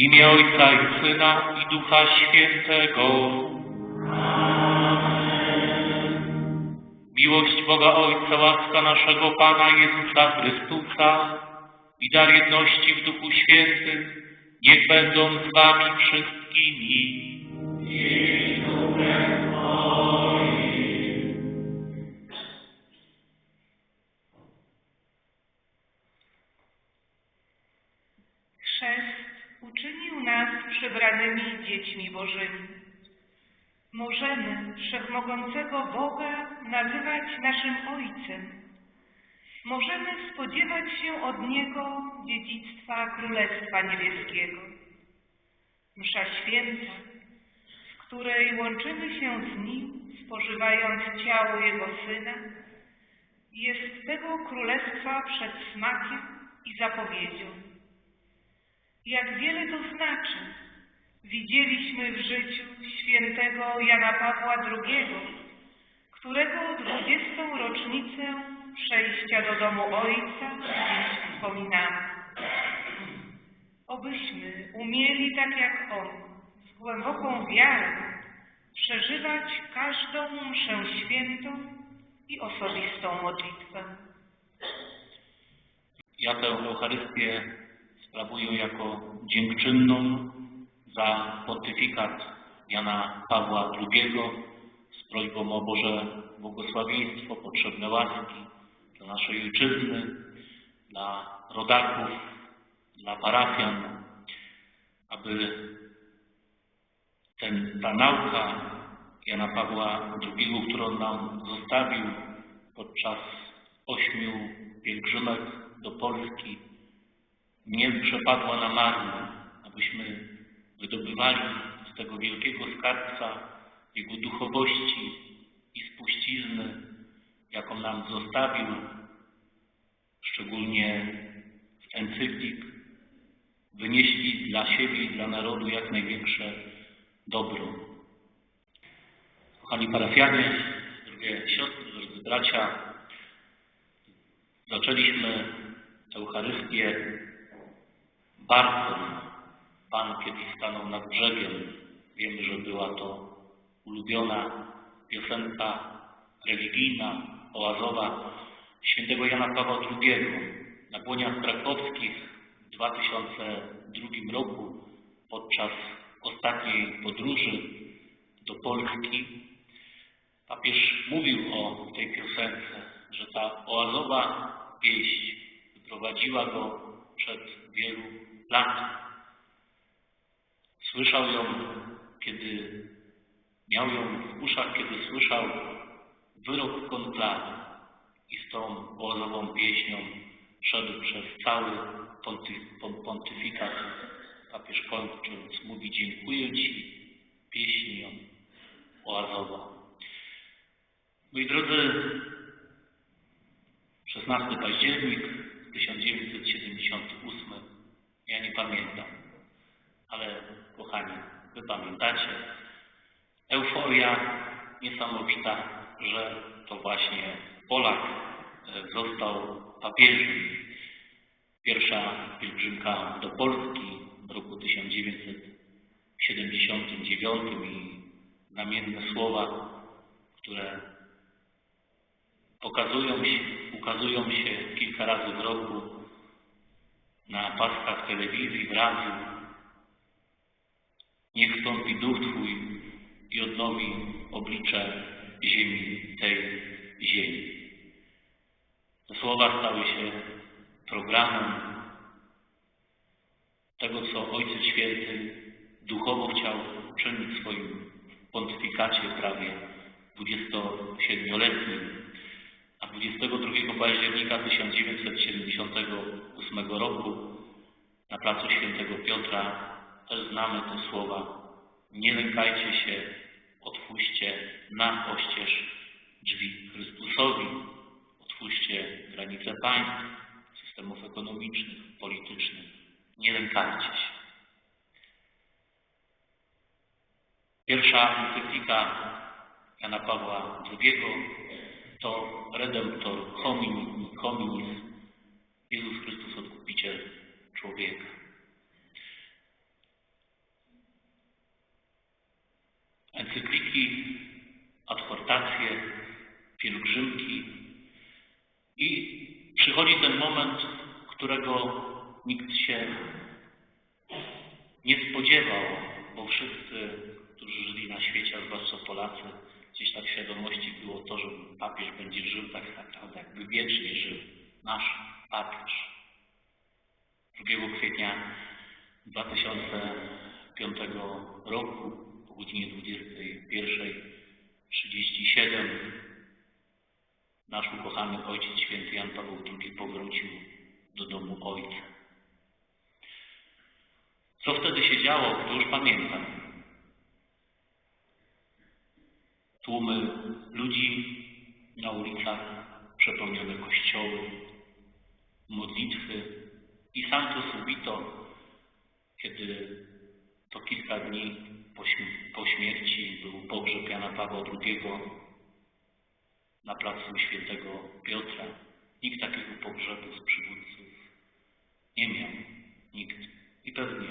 W imię Ojca i Syna i Ducha Świętego. Miłość Boga Ojca, łaska naszego Pana Jezusa Chrystusa i dar jedności w Duchu Świętym niech będą z Wami wszystkimi. Chrzest uczynił nas przebranymi dziećmi Bożymi. Możemy Wszechmogącego Boga nazywać naszym Ojcem. Możemy spodziewać się od Niego dziedzictwa Królestwa Niebieskiego. Msza Święta, w której łączymy się z Nim, spożywając ciało Jego Syna, jest tego Królestwa przedsmakiem i zapowiedzią. Jak wiele to znaczy, widzieliśmy w życiu świętego Jana Pawła II, którego dwudziestą rocznicę przejścia do domu Ojca dziś wspominamy. Obyśmy umieli tak jak On, z głęboką wiarą, przeżywać każdą mszę świętą i osobistą modlitwę. Ja tę Eucharystię sprawuję jako dziękczynną za pontyfikat Jana Pawła II z prośbą o Boże błogosławieństwo, potrzebne łaski dla naszej ojczyzny, dla rodaków, dla parafian, aby ten, ta nauka Jana Pawła II, którą nam zostawił podczas ośmiu pielgrzymek do Polski, nie przepadła na marne, abyśmy wydobywali z tego wielkiego skarbca Jego duchowości i spuścizny, jaką nam zostawił, szczególnie z encyklik, wynieśli dla siebie i dla narodu jak największe dobro. Kochani parafianie, drogie siostry, drodzy bracia, zaczęliśmy Eucharystię Barką. Pan kiedyś stanął nad brzegiem. Wiemy, że była to ulubiona piosenka religijna, oazowa świętego Jana Pawła II. Na błoniach krakowskich w 2002 roku podczas ostatniej podróży do Polski papież mówił o tej piosence, że ta oazowa pieśń wyprowadziła go przed wielu lat. Słyszał ją, kiedy miał ją w uszach, kiedy słyszał wyrok konklawy i z tą oazową pieśnią szedł przez cały pontyfikat. Papież kończąc mówi dziękuję Ci pieśnią oazową. Moi drodzy, 16 październik 1978. Ja nie pamiętam, ale kochani, wy pamiętacie. Euforia niesamowita, że to właśnie Polak został papieżem. Pierwsza pielgrzymka do Polski w roku 1979 i znamienne słowa, które pokazują się, ukazują się kilka razy w roku na paskach telewizji, w radiu. Niech wstąpi duch Twój i odnowi oblicze ziemi, tej ziemi. Te słowa stały się programem tego, co Ojciec Święty duchowo chciał czynić w swoim pontyfikacie prawie 27-letnim a 22 października 1978 roku na placu Świętego Piotra też znamy te słowa. Nie lękajcie się, otwórzcie na oścież drzwi Chrystusowi, otwórzcie granice państw, systemów ekonomicznych, politycznych. Nie lękajcie się. Pierwsza encyklika Jana Pawła II to Redemptor homini, hominis, Jezus Chrystus Odkupiciel człowieka. Encykliki, adhortacje, pielgrzymki i przychodzi ten moment, którego nikt się nie spodziewał, bo wszyscy, którzy żyli na świecie, a zwłaszcza Polacy, gdzieś tak w świadomości było to, że papież będzie żył tak naprawdę, jakby wiecznie żył. Nasz papież. 2 kwietnia 2005 roku o godzinie 21.37 nasz ukochany Ojciec Święty Jan Paweł II powrócił do domu Ojca. Co wtedy się działo, to już pamiętam. Tłumy ludzi na ulicach, przepełnione kościoły, modlitwy i Santo Subito, kiedy to kilka dni po, po śmierci był pogrzeb Jana Pawła II na placu Świętego Piotra. Nikt takiego pogrzebu z przywódców nie miał. Nikt. I pewnie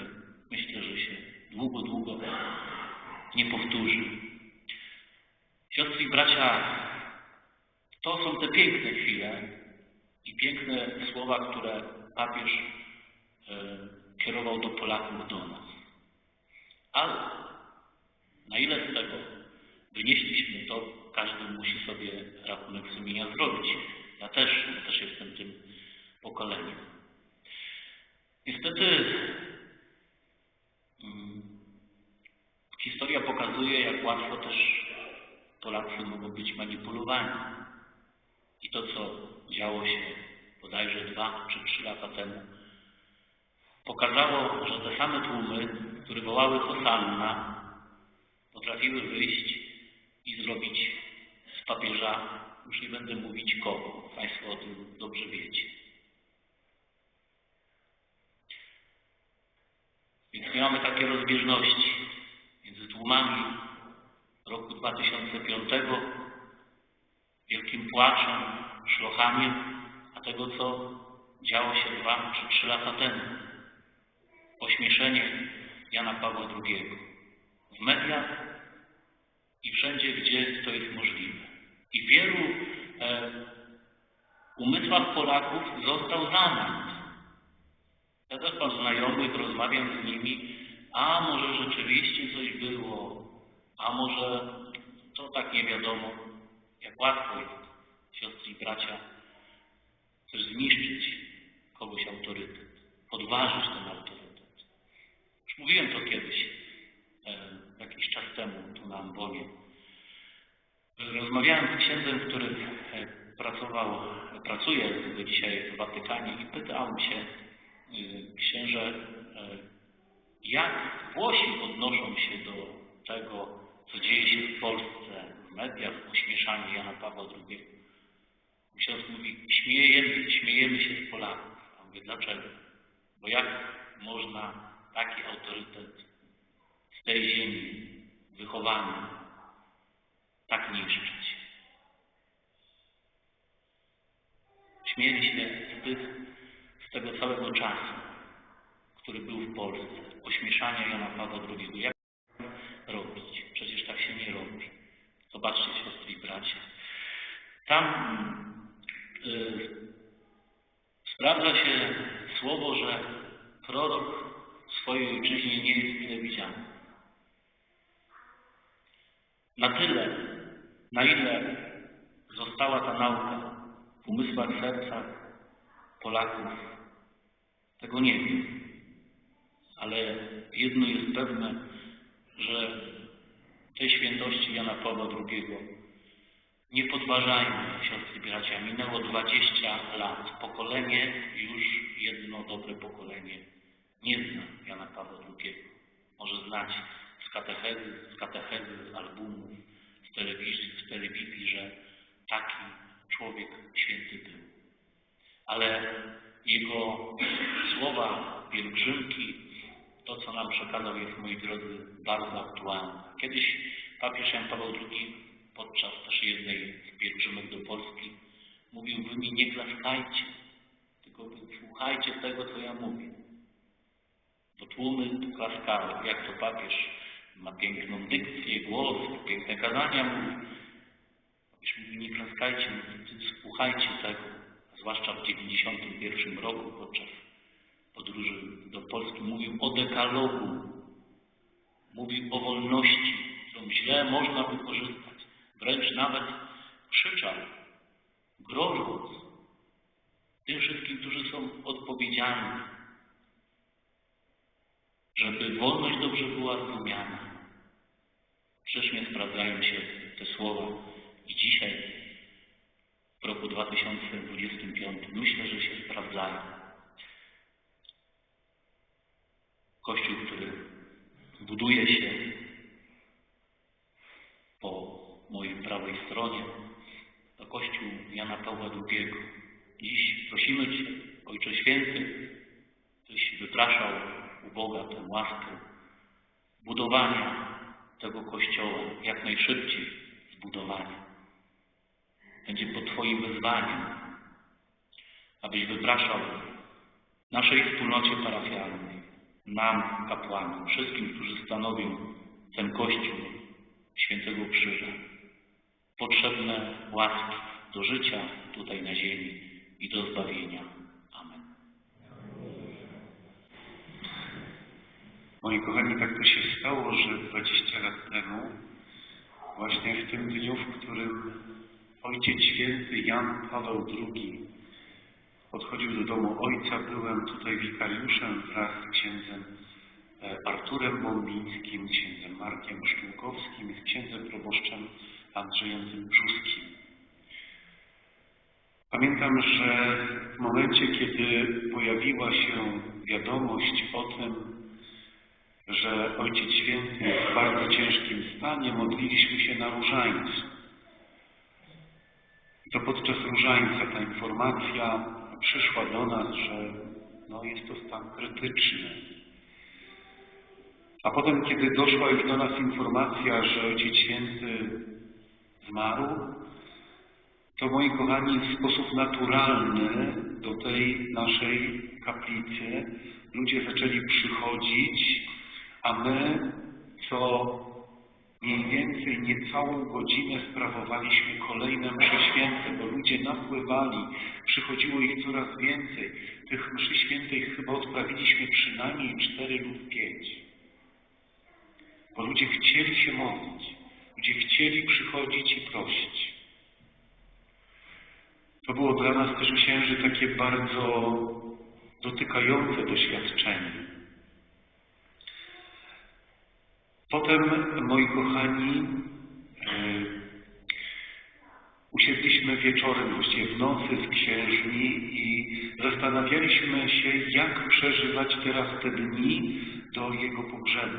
myślę, że się długo, długo nie powtórzy. Siostry i bracia, to są te piękne chwile i piękne słowa, które papież e, kierował do Polaków, do nas. Ale na ile z tego wynieśliśmy, to każdy musi sobie rachunek sumienia zrobić. Ja też, ja też jestem tym pokoleniem. Niestety mm, historia pokazuje, jak łatwo też Polacy mogą być manipulowani. I to, co działo się bodajże dwa czy trzy lata temu, pokazało, że te same tłumy, które wołały Hosanna, potrafiły wyjść i zrobić z papieża, już nie będę mówić kogo, Państwo o tym dobrze wiecie. Więc nie mamy takie rozbieżności między tłumami roku 2005, wielkim płaczem, szlochaniem, a tego, co działo się dwa czy trzy lata temu. Ośmieszenie Jana Pawła II w mediach i wszędzie, gdzie to jest możliwe. I wielu e, umysłach Polaków został zamęt. Ja też mam znajomych, rozmawiam z nimi, a może rzeczywiście coś było, a może to tak nie wiadomo, jak łatwo jest, siostry i bracia, też zniszczyć kogoś autorytet, podważyć ten autorytet. Mówiłem to kiedyś, jakiś czas temu, tu na Ambonie. Rozmawiałem z księdzem, który pracował, pracuje dzisiaj w Watykanie i pytał się księże, jak Włosi odnoszą się do tego, co dzieje się w Polsce, w mediach, ośmieszanie Jana Pawła II. Ksiądz mówi, śmiejemy, śmiejemy się z Polaków. A mówię, dlaczego? Bo jak można taki autorytet z tej ziemi wychowany tak niszczyć? Śmieli się z tego całego czasu, który był w Polsce, ośmieszania Jana Pawła II. Jak robić? Przecież tak się nie robi. Zobaczcie, siostry i bracia. Tam y, sprawdza się słowo, że prorok w swojej ojczyźnie nie jest mile widziany. Na tyle, na ile została ta nauka w umysłach, sercach Polaków, tego nie wiem. Ale jedno jest pewne, że tej świętości Jana Pawła II nie podważajmy, siostry bracia. Minęło 20 lat. Pokolenie, już jedno dobre pokolenie, nie zna Jana Pawła II. Może znać z katechezy, z katechezy, z albumów, z telewizji, z telewizji, że taki człowiek święty był. Ale Jego słowa, pielgrzymki, to co nam przekazał jest, moi drodzy, bardzo aktualne. Kiedyś papież Jan Paweł II podczas też jednej z pielgrzymek do Polski mówił, wy mi nie klaskajcie, tylko słuchajcie tego, co ja mówię. Bo tłumy klaskały, jak to papież ma piękną dykcję, głos, piękne kazania mówi. Papież mówi, nie klaskajcie, słuchajcie tego. Zwłaszcza w 91 roku podczas podróży do Polski mówił o dekalogu, mówił o wolności, którą źle można wykorzystać. Wręcz nawet krzyczał, grożąc tym wszystkim, którzy są odpowiedzialni, żeby wolność dobrze była rozumiana. Grzecznie sprawdzają się te słowa i dzisiaj, w roku 2025, myślę, że się sprawdzają. Kościół, który buduje się po mojej prawej stronie, to Kościół Jana Pawła II. Dziś prosimy Cię, Ojcze Święty, byś wypraszał Boga tę łaskę budowania tego Kościoła, jak najszybciej zbudowania. Będzie pod Twoim wezwaniem, abyś wypraszał naszej wspólnocie parafialnej, nam, kapłanom, wszystkim, którzy stanowią ten Kościół Świętego Krzyża, potrzebne łaski do życia tutaj na ziemi i do zbawienia. Amen. Moi kochani, tak to się stało, że 20 lat temu, właśnie w tym dniu, w którym Ojciec Święty Jan Paweł II odchodził do domu Ojca, byłem tutaj wikariuszem wraz z księdzem e, Arturem Bombińskim, księdzem Markiem Sztułkowskim i z księdzem proboszczem Andrzejem Brzuskim. Pamiętam, że w momencie, kiedy pojawiła się wiadomość o tym, że Ojciec Święty jest w bardzo ciężkim stanie, modliliśmy się na różańcu. I to podczas różańca ta informacja przyszła do nas, że no, jest to stan krytyczny. A potem, kiedy doszła już do nas informacja, że Ojciec Święty zmarł, to moi kochani w sposób naturalny do tej naszej kaplicy ludzie zaczęli przychodzić, a my co mniej więcej niecałą godzinę sprawowaliśmy kolejne msze święte, bo ludzie napływali, przychodziło ich coraz więcej. Tych mszy świętych chyba odprawiliśmy przynajmniej cztery lub pięć. Bo ludzie chcieli się modlić, ludzie chcieli przychodzić i prosić. To było dla nas też księży takie bardzo dotykające doświadczenie. Potem, moi kochani, e, usiedliśmy wieczorem, właściwie w nocy z księżmi i zastanawialiśmy się, jak przeżywać teraz te dni do jego pogrzebu.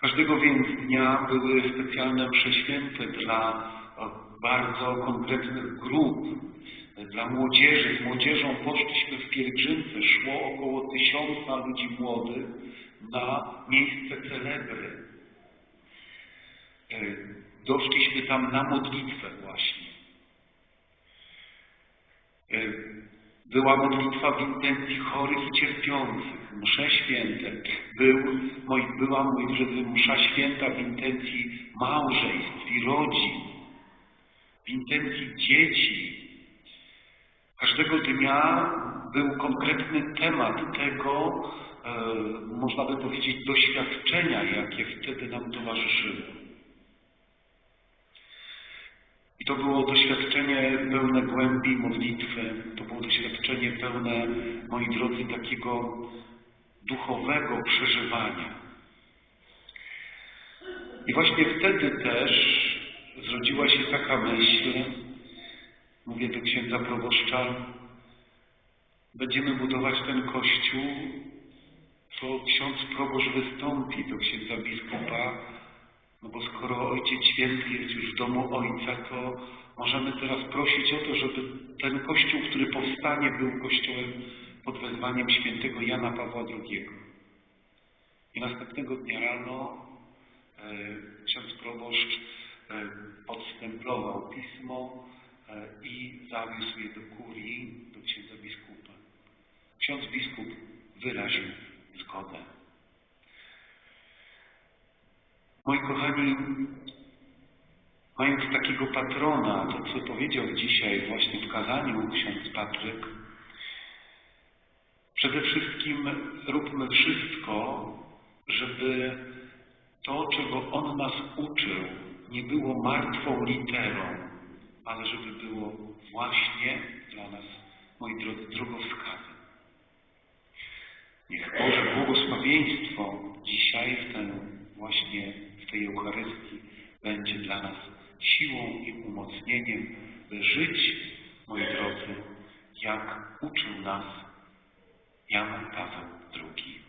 Każdego więc dnia były specjalne msze święte dla bardzo konkretnych grup, dla młodzieży. Z młodzieżą poszliśmy w pielgrzymce, szło około tysiąca ludzi młodych na miejsce celebry. E, doszliśmy tam na modlitwę właśnie. E, była modlitwa w intencji chorych i cierpiących, msze święte. Był, moi, była, drodzy, msza święta w intencji małżeństw i rodzin, w intencji dzieci. Każdego dnia był konkretny temat tego, można by powiedzieć, doświadczenia, jakie wtedy nam towarzyszyły. I to było doświadczenie pełne głębi modlitwy, to było doświadczenie pełne, moi drodzy, takiego duchowego przeżywania. I właśnie wtedy też zrodziła się taka myśl, mówię do księdza proboszcza, będziemy budować ten kościół, to ksiądz proboszcz wystąpi do księdza biskupa, no bo skoro Ojciec Święty jest już w domu Ojca, to możemy teraz prosić o to, żeby ten Kościół, który powstanie, był Kościołem pod wezwaniem świętego Jana Pawła II. I następnego dnia rano e, ksiądz proboszcz e, podstemplował pismo e, i zawiózł je do kurii, do księdza biskupa. Ksiądz biskup wyraził zgodę. Moi kochani, mając takiego patrona, to co powiedział dzisiaj właśnie w kazaniu ksiądz Patryk, przede wszystkim róbmy wszystko, żeby to, czego On nas uczył, nie było martwą literą, ale żeby było właśnie dla nas, moi drodzy, drogowskazem. Niech Boże błogosławieństwo dzisiaj w ten właśnie w tej Eucharystii będzie dla nas siłą i umocnieniem, by żyć, moi drodzy, jak uczył nas Jan Paweł II.